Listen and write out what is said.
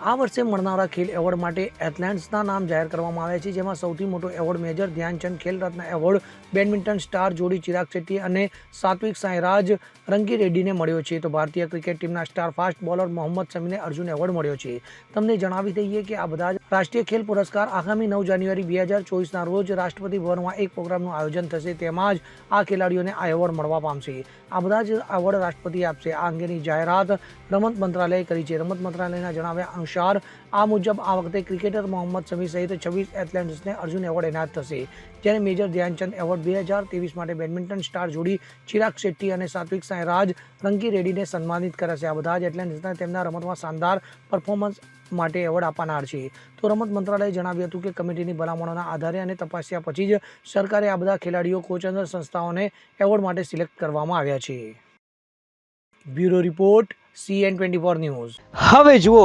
આ વર્ષે મળનારા ખેલ એવોર્ડ માટે એથ્લેટ્સના નામ જાહેર કરવામાં આવ્યા છે, જેમાં સૌથી મોટો award major Dhyan Chand Khel Ratna award, badminton star જોડી ચિરાગ શેટ્ટી અને સાત્વિક સાંઈરાજ રંગી રેડ્ડીને મળ્યો છે. તો ભારતીય ક્રિકેટ ટીમના સ્ટાર ફાસ્ટ બોલર મોહમ્મદ શમીને અર્જુન એવોર્ડ મળ્યો છે. તમને જણાવી દઈએ કે આ બધા રાષ્ટ્રીય ખેલ પુરસ્કાર આગામી નવ જાન્યુઆરી બે હજાર ચોવીસના રોજ રાષ્ટ્રપતિ ભવનમાં એક પ્રોગ્રામનું આયોજન થશે. તેમાં જ આ ખેલાડીઓને આ એવોર્ડ મળવા પામશે. આ બધા જ એવોર્ડ રાષ્ટ્રપતિ આપશે. આ અંગેની જાહેરાત રમત મંત્રાલયે કરી છે. રમત મંત્રાલયના જણાવ્યા અનુસાર આ મુજબ આ વખતે ક્રિકેટર મોહમ્મદ શમી સહિત છવ્વીસ એથ્લેટ્સને અર્જુન એવોર્ડ એનાયત થશે. જ્યારે મેજર ધ્યાનચંદ એવોર્ડ બે હજાર ત્રેવીસ માટે બેડમિન્ટન સ્ટાર જોડી ચિરાગ શેટ્ટી અને સાત્વિક સાંઈરાજ રંકી રેડ્ડીને સન્માનિત કરાશે. આ બધા જ એથ્લેટ્સને તેમના રમતમાં શાનદાર પરફોર્મન્સ માટે એવોર્ડ આપનાર છે. તો રમત મંત્રાલયે જણાવ્યું હતું કે કમિટીની ભલામણોના આધારે અને તપાસ્યા પછી જ સરકારે આ બધા ખેલાડીઓ કોચ અને સંસ્થાઓને એવોર્ડ માટે સિલેક્ટ કરવામાં આવ્યા છે. Bureau report CN twenty four news. હવે જુઓ